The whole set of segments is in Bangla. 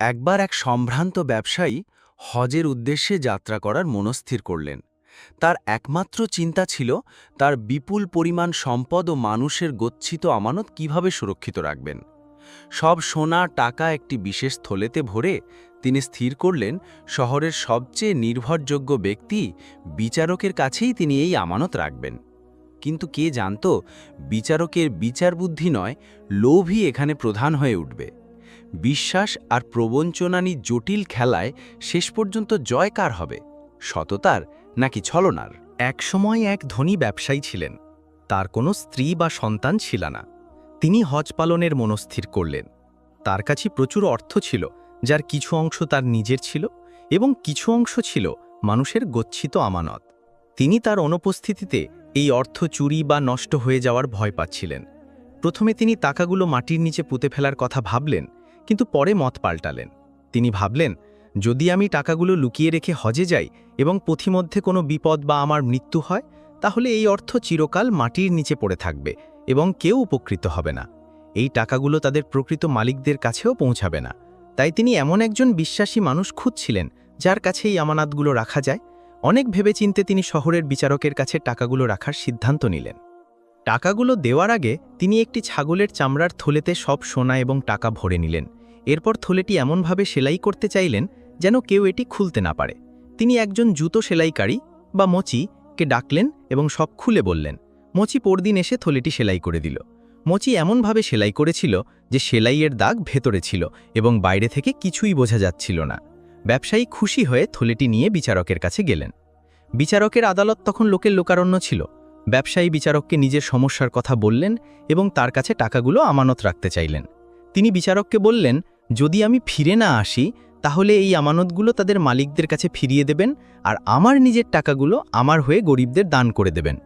একবার এক সম্ভ্রান্ত ব্যবসায়ী হজের উদ্দেশ্যে যাত্রা করার মনস্থির করলেন। তার একমাত্র চিন্তা ছিল তার বিপুল পরিমাণ সম্পদ ও মানুষের গচ্ছিত আমানত কীভাবে সুরক্ষিত রাখবেন। সব সোনা, টাকা একটি বিশেষ থলেতে ভরে তিনি স্থির করলেন, শহরের সবচেয়ে নির্ভরযোগ্য ব্যক্তি বিচারকের কাছেই তিনি এই আমানত রাখবেন। কিন্তু কে জানত, বিচারকের বিচার বুদ্ধি নয়, লোভই এখানে প্রধান হয়ে উঠবে। বিশ্বাস আর প্রবঞ্চনানি জটিল খেলায় শেষ পর্যন্ত জয় কার হবে? সততার নাকি ছলনার? একসময় এক ধনী ব্যবসায়ী ছিলেন। তার কোনো স্ত্রী বা সন্তান ছিল না। তিনি হজ পালনের মনস্থির করলেন। তার কাছে প্রচুর অর্থ ছিল, যার কিছু অংশ তার নিজের ছিল এবং কিছু অংশ ছিল মানুষের গচ্ছিত আমানত। তিনি তার অনুপস্থিতিতে এই অর্থ চুরি বা নষ্ট হয়ে যাওয়ার ভয় পাচ্ছিলেন। প্রথমে তিনি টাকাগুলো মাটির নিচে পুঁতে ফেলার কথা ভাবলেন কিন্তু পরে মত পাল্টালেন। তিনি ভাবলেন, যদি আমি টাকাগুলো লুকিয়ে রেখে হজে যাই এবং পথিমধ্যে কোনো বিপদ বা আমার মৃত্যু হয়, তাহলে এই অর্থ চিরকাল মাটির নিচে পড়ে থাকবে এবং কেউ উপকৃত হবে না। এই টাকাগুলো তাদের প্রকৃত মালিকদের কাছেও পৌঁছাবে না। তাই তিনি এমন একজন বিশ্বাসী মানুষ খুঁজছিলেন, যার কাছে এই আমানাতগুলো রাখা যায়। অনেক ভেবেচিন্তে তিনি শহরের বিচারকের কাছে টাকাগুলো রাখার সিদ্ধান্ত নিলেন। টাকাগুলো দেওয়ার আগে তিনি একটি ছাগলের চামড়ার থলেতে সব সোনা এবং টাকা ভরে নিলেন। এরপর থলেটি এমনভাবে সেলাই করতে চাইলেন যেন কেউ এটি খুলতে না পারে। তিনি একজন জুতো সেলাইকারী বা মচি কে ডাকলেন এবং সব খুলে বললেন, মচি পরদিন এসে থলেটি সেলাই করে দিল। মচি এমনভাবে সেলাই করেছিল যে সেলাইয়ের দাগ ভেতরে ছিল এবং বাইরে থেকে কিছুই বোঝা যাচ্ছিল না। ব্যবসায়ী খুশি হয়ে থলেটি নিয়ে বিচারকের কাছে গেলেন। বিচারকের আদালত তখন লোকের লোকারণ্য ছিল। ব্যবসায়ী বিচারককে নিজের সমস্যার কথা বললেন এবং তার কাছে টাকাগুলো আমানত রাখতে চাইলেন। তিনি বিচারককে বললেন, যদি আমি ফিরে না আসি, তাহলে এই আমানতগুলো তাদের মালিকদের কাছে ফিরিয়ে দেবেন আর আমার নিজের টাকাগুলো আমার হয়ে গরিবদের দান করে দেবেন।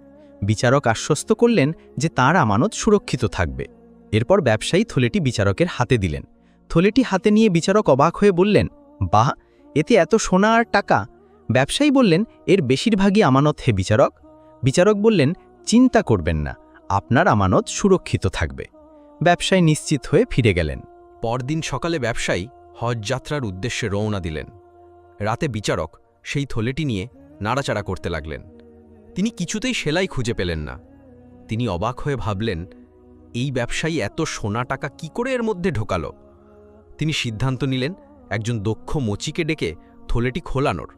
বিচারক আশ্বস্ত করলেন যে তার আমানত সুরক্ষিত থাকবে। এরপর ব্যবসায়ী থলেটি বিচারকের হাতে দিলেন। থলেটি হাতে নিয়ে বিচারক অবাক হয়ে বললেন, বাহ, এতে এত সোনা আর টাকা? ব্যবসায়ী বললেন, এর বেশিরভাগই আমানত, হে বিচারক। বিচারক বললেন, চিন্তা করবেন না, আপনার আমানত সুরক্ষিত থাকবে। ব্যবসায়ী নিশ্চিত হয়ে ফিরে গেলেন। পরদিন সকালে ব্যবসায়ী হজ যাত্রার উদ্দেশ্যে রওনা দিলেন। রাতে বিচারক সেই থলেটি নিয়ে নাড়াচাড়া করতে লাগলেন। তিনি কিছুতেই সেলাই খুঁজে পেলেন না। তিনি অবাক হয়ে ভাবলেন, এই ব্যবসায়ী এত সোনা টাকা কি করে এর মধ্যে ঢোকালো? তিনি সিদ্ধান্ত নিলেন, একজন দক্ষ মচিকে ডেকে থলেটি খোলানোর।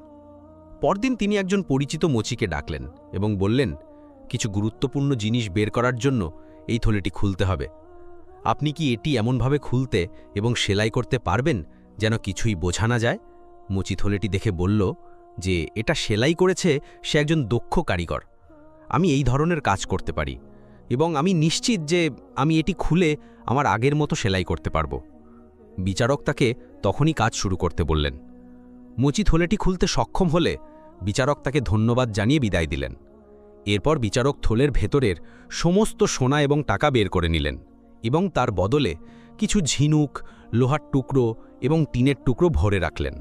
পরদিন তিনি একজন পরিচিত মচিকে ডাকলেন এবং বললেন, কিছু গুরুত্বপূর্ণ জিনিস বের করার জন্য এই থলেটি খুলতে হবে। আপনি কি এটি এমনভাবে খুলতে এবং সেলাই করতে পারবেন যেন কিছুই বোঝা না যায়? মুচি থলেটি দেখে বলল, যে এটা সেলাই করেছে সে একজন দক্ষ কারিগর। আমি এই ধরনের কাজ করতে পারি এবং আমি নিশ্চিত যে আমি এটি খুলে আমার আগের মতো সেলাই করতে পারব। বিচারক তাকে তখনই কাজ শুরু করতে বললেন। মুচি থলেটি খুলতে সক্ষম হলে বিচারক তাকে ধন্যবাদ জানিয়ে বিদায় দিলেন। এরপর বিচারক থলের ভেতরের সমস্ত সোনা এবং টাকা বের করে নিলেন এবং তার বদলে কিছু ঝিনুক, লোহার টুকরো এবং টিনের টুকরো ভরে রাখলেন।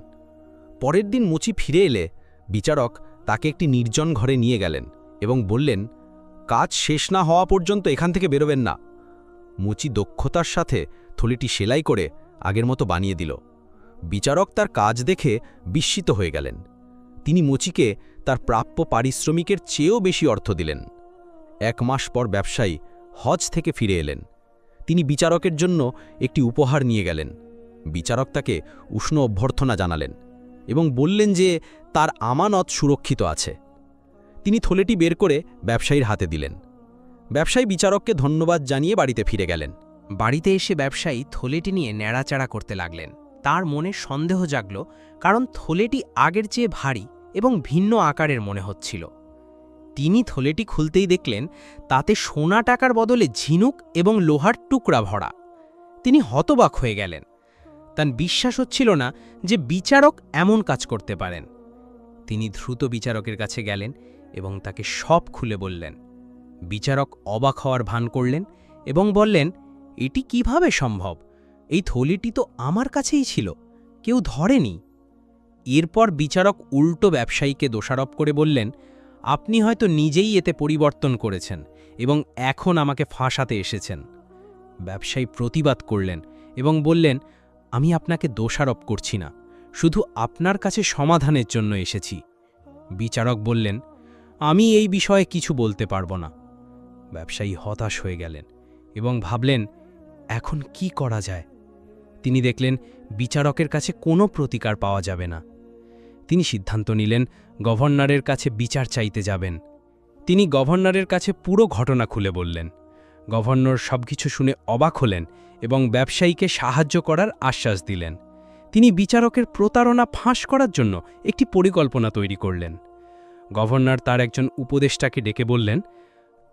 পরের দিন মুচি ফিরে এলে বিচারক তাকে একটি নির্জন ঘরে নিয়ে গেলেন এবং বললেন, কাজ শেষ না হওয়া পর্যন্ত এখান থেকে বেরোবেন না। মুচি দক্ষতার সাথে থলিটি সেলাই করে আগের মতো বানিয়ে দিল। বিচারক তার কাজ দেখে বিস্মিত হয়ে গেলেন। তিনি মুচিকে তার প্রাপ্য পারিশ্রমিকের চেয়েও বেশি অর্থ দিলেন। এক মাস পর ব্যবসায়ী হজ থেকে ফিরে এলেন। তিনি বিচারকের জন্য একটি উপহার নিয়ে গেলেন। বিচারক তাকে উষ্ণ অভ্যর্থনা জানালেন এবং বললেন যে তার আমানত সুরক্ষিত আছে। তিনি থলেটি বের করে ব্যবসায়ীর হাতে দিলেন। ব্যবসায়ী বিচারককে ধন্যবাদ জানিয়ে বাড়িতে ফিরে গেলেন। বাড়িতে এসে ব্যবসায়ী থলেটি নিয়ে ন্যাড়াচাড়া করতে লাগলেন। তার মনে সন্দেহ জাগল, কারণ থলেটি আগের চেয়ে ভারী এবং ভিন্ন আকারের মনে হচ্ছিল। তিনি থলেটি খুলতেই দেখলেন, তাতে সোনা টাকার বদলে ঝিনুক এবং লোহার টুকরা ভরা। তিনি হতবাক হয়ে গেলেন। তার বিশ্বাস হচ্ছিল না যে বিচারক এমন কাজ করতে পারেন। তিনি দ্রুত বিচারকের কাছে গেলেন এবং তাকে সব খুলে বললেন। বিচারক অবাক হওয়ার ভান করলেন এবং বললেন, এটি কীভাবে সম্ভব? এই থলিটি তো আমার কাছেই ছিল, কেউ ধরেনি। এরপর বিচারক উল্টো ব্যবসায়ীকে দোষারোপ করে বললেন, আপনি হয়তো নিজেই এতে পরিবর্তন করেছেন এবং এখন আমাকে ফাঁসাতে এসেছেন। ব্যবসায়ী প্রতিবাদ করলেন এবং বললেন, আমি আপনাকে দোষারোপ করছি না, শুধু আপনার কাছে সমাধানের জন্য এসেছি। বিচারক বললেন, আমি এই বিষয়ে কিছু বলতে পারব না। ব্যবসায়ী হতাশ হয়ে গেলেন এবং ভাবলেন, এখন কি করা যায়? তিনি দেখলেন বিচারকের কাছে কোনো প্রতিকার পাওয়া যাবে না। তিনি সিদ্ধান্ত নিলেন গভর্নরের কাছে বিচার চাইতে যাবেন। তিনি গভর্নরের কাছে পুরো ঘটনা খুলে বললেন। গভর্নর সবকিছু শুনে অবাক হলেন এবং ব্যবসায়ীকে সাহায্য করার আশ্বাস দিলেন। তিনি বিচারকের প্রতারণা ফাঁস করার জন্য একটি পরিকল্পনা তৈরি করলেন। গভর্নর তার একজন উপদেষ্টাকে ডেকে বললেন,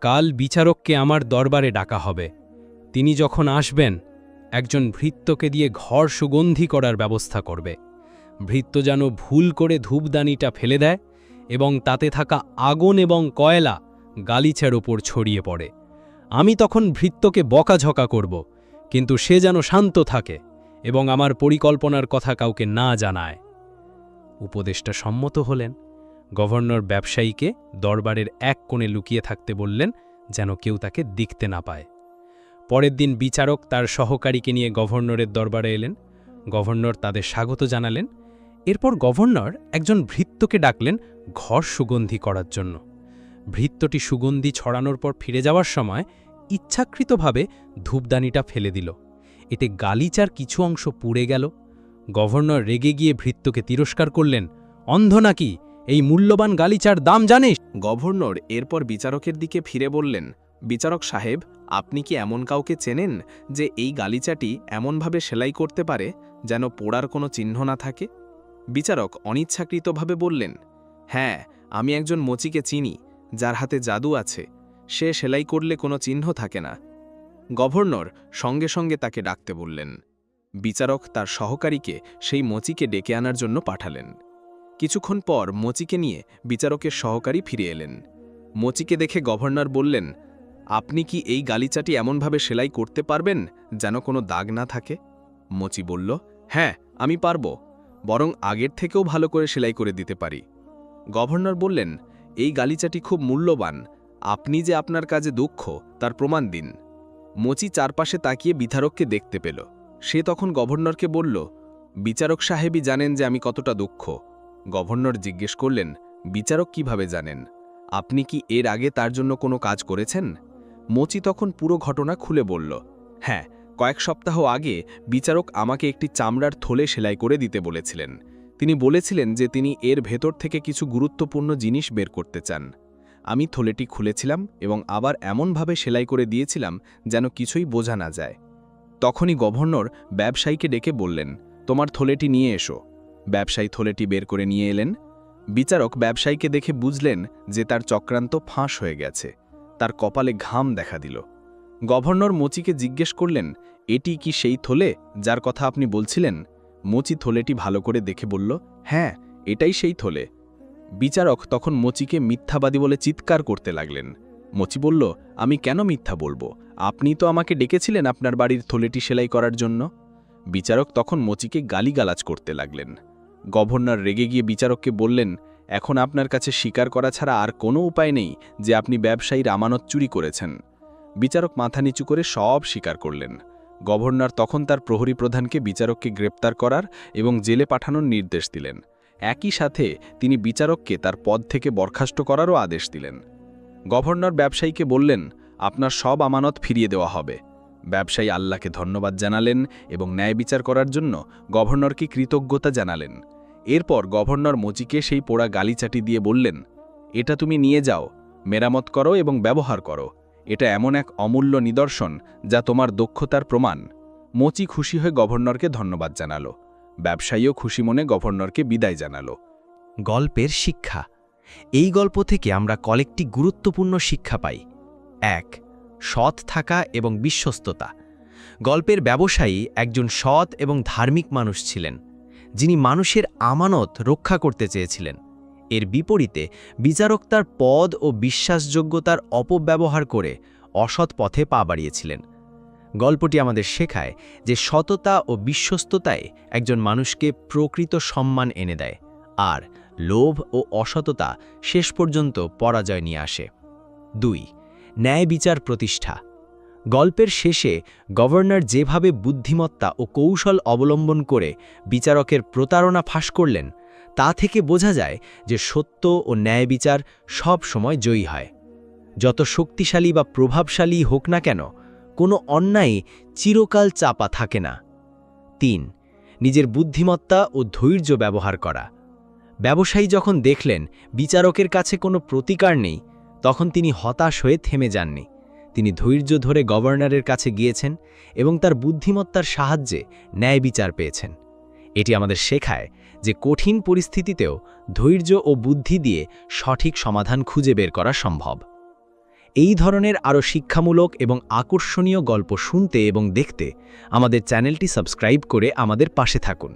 কাল বিচারককে আমার দরবারে ডাকা হবে। তিনি যখন আসবেন একজন ভৃত্যকে দিয়ে ঘর সুগন্ধি করার ব্যবস্থা করবে। ভৃত্য যেন ভুল করে ধূপদানিটা ফেলে দেয় এবং তাতে থাকা আগুন এবং কয়লা গালিচার ওপর ছড়িয়ে পড়ে। আমি তখন ভৃত্যকে বকাঝকা করব, কিন্তু সে যেন শান্ত থাকে এবং আমার পরিকল্পনার কথা কাউকে না জানায়। উপদেষ্টা সম্মত হলেন। গভর্নর ব্যবসায়ীকে দরবারের এক কোণে লুকিয়ে থাকতে বললেন, যেন কেউ তাকে দেখতে না পায়। পরের দিন বিচারক তার সহকারীকে নিয়ে গভর্নরের দরবারে এলেন। গভর্নর তাদের স্বাগত জানালেন। এরপর গভর্নর একজন ভৃত্যকে ডাকলেন ঘর সুগন্ধি করার জন্য। ভৃত্যটি সুগন্ধি ছড়ানোর পর ফিরে যাওয়ার সময় ইচ্ছাকৃতভাবে ধূপদানিটা ফেলে দিল। এতে গালিচার কিছু অংশ পুড়ে গেল। গভর্নর রেগে গিয়ে ভৃত্যকে তিরস্কার করলেন, অন্ধ নাকি? এই মূল্যবান গালিচার দাম জানিস? গভর্নর এরপর বিচারকের দিকে ফিরে বললেন বিচারক সাহেব, আপনি কি এমন কাউকে চেনেন যে এই গালিচাটি এমনভাবে সেলাই করতে পারে যেন পোড়ার কোনো চিহ্ন না থাকে? বিচারক অনিচ্ছাকৃতভাবে বললেন হ্যাঁ আমি একজন মচিকে চিনি, যার হাতে জাদু আছে। সে সেলাই করলে কোনো চিহ্ন থাকে না। গভর্নর সঙ্গে সঙ্গে তাকে ডাকতে বললেন। বিচারক তার সহকারীকে সেই মচিকে ডেকে আনার জন্য পাঠালেন। কিছুক্ষণ পর মচিকে নিয়ে বিচারকের সহকারী ফিরে এলেন। মচিকে দেখে গভর্নর বললেন আপনি কি এই গালিচাটি এমনভাবে সেলাই করতে পারবেন যেন কোনো দাগ না থাকে? মচি বলল হ্যাঁ আমি পারব। বরং আগের থেকেও ভালো করে সেলাই করে দিতে পারি। গভর্নর বললেন, এই গালিচাটি খুব মূল্যবান। আপনি যে আপনার কাজে দুঃখ, তার প্রমাণ দিন। মচি চারপাশে তাকিয়ে বিচারককে দেখতে পেল। সে তখন গভর্নরকে বলল, বিচারক সাহেবই জানেন যে আমি কতটা দুঃখ। গভর্নর জিজ্ঞেস করলেন, বিচারক কীভাবে জানেন? আপনি কি এর আগে তার জন্য কোনো কাজ করেছেন? মোচি তখন পুরো ঘটনা খুলে বলল হ্যাঁ কয়েক সপ্তাহ আগে বিচারক আমাকে একটি চামড়ার থলে সেলাই করে দিতে বলেছিলেন। তিনি বলেছিলেন যে তিনি এর ভেতর থেকে কিছু গুরুত্বপূর্ণ জিনিস বের করতে চান। আমি থলেটি খুলেছিলাম এবং আবার এমনভাবে সেলাই করে দিয়েছিলাম যেন কিছুই বোঝা না যায়। তখনই গভর্নর ব্যবসায়ীকে ডেকে বললেন, তোমার থলেটি নিয়ে এসো। ব্যবসায়ী থলেটি বের করে নিয়ে এলেন। বিচারক ব্যবসায়ীকে দেখে বুঝলেন যে তার চক্রান্ত ফাঁস হয়ে গেছে। তার কপালে ঘাম দেখা দিল। গভর্নর মোচিকে জিজ্ঞেস করলেন, এটি কি সেই থলে যার কথা আপনি বলছিলেন? মোচি থলেটি ভালো করে দেখে বলল হ্যাঁ এটাই সেই থলে। বিচারক তখন মোচিকে মিথ্যাবাদী বলে চিৎকার করতে লাগলেন। মোচি বলল, আমি কেন মিথ্যা বলব? আপনি তো আমাকে ডেকেছিলেন আপনার বাড়ির থলেটি সেলাই করার জন্য। বিচারক তখন মোচিকে গালিগালাজ করতে লাগলেন। গভর্নর রেগে গিয়ে বিচারককে বললেন এখন আপনার কাছে স্বীকার করা ছাড়া আর কোনো উপায় নেই যে আপনি ব্যবসায়ীর আমানত চুরি করেছেন। বিচারক মাথা নিচু করে সব স্বীকার করলেন। গভর্নর তখন তার প্রহরী প্রধানকে বিচারককে গ্রেপ্তার করার এবং জেলে পাঠানোর নির্দেশ দিলেন। একই সাথে তিনি বিচারককে তার পদ থেকে বরখাস্ত করারও আদেশ দিলেন। গভর্নর ব্যবসায়ীকে বললেন, আপনার সব আমানত ফিরিয়ে দেওয়া হবে। ব্যবসায়ী আল্লাহকে ধন্যবাদ জানালেন এবং ন্যায় বিচার করার জন্য গভর্নরকে কৃতজ্ঞতা জানালেন। এরপর গভর্নর মচিকে সেই পোড়া গালিচাটি দিয়ে বললেন, এটা তুমি নিয়ে যাও, মেরামত করো এবং ব্যবহার করো। এটা এমন এক অমূল্য নিদর্শন যা তোমার দক্ষতার প্রমাণ। মচি খুশি হয়ে গভর্নরকে ধন্যবাদ জানালো। ব্যবসায়ীও খুশি মনে গভর্নরকে বিদায় জানালো। গল্পের শিক্ষা। এই গল্প থেকে আমরা কলেকটি গুরুত্বপূর্ণ শিক্ষা পাই। এক, সৎ থাকা এবং বিশ্বস্ততা। গল্পের ব্যবসায়ী একজন সৎ এবং ধার্মিক মানুষ ছিলেন। যিনি মানুষের আমানত রক্ষা করতে চেয়েছিলেন। এর বিপরীতে বিচারক তার পদ ও বিশ্বাসযোগ্যতার অপব্যবহার করে অসৎ পথে পা বাড়িয়েছিলেন। গল্পটি আমাদের শেখায় যে সততা ও বিশ্বস্ততায় একজন মানুষকে প্রকৃত সম্মান এনে দেয়, আর লোভ ও অসততা শেষ পর্যন্ত পরাজয় নিয়ে আসে। দুই, ন্যায় বিচার প্রতিষ্ঠা। গল্পের শেষে গভর্নর যেভাবে বুদ্ধিমত্তা ও কৌশল অবলম্বন করে বিচারকের প্রতারণা ফাঁস করলেন, তা থেকে বোঝা যায় যে সত্য ও ন্যায় বিচার সব সময় জয়ী হয়। যত শক্তিশালী বা প্রভাবশালী হোক না কেন, কোনো অন্যায় চিরকাল চাপা থাকে না। তিন, নিজের বুদ্ধিমত্তা ও ধৈর্য ব্যবহার করা। ব্যবসায়ী যখন দেখলেন বিচারকের কাছে কোনো প্রতিকার নেই, তখন তিনি হতাশ হয়ে থেমে যাননি। তিনি ধৈর্য ধরে গভর্নরের কাছে গিয়েছেন এবং তার বুদ্ধিমত্তার সাহায্যে ন্যায় বিচার পেয়েছেন। এটি আমাদের শেখায় যে কঠিন পরিস্থিতিতেও ধৈর্য ও বুদ্ধি দিয়ে সঠিক সমাধান খুঁজে বের করা সম্ভব। এই ধরনের আরও শিক্ষামূলক এবং আকর্ষণীয় গল্প শুনতে এবং দেখতে আমাদের চ্যানেলটি সাবস্ক্রাইব করে আমাদের পাশে থাকুন।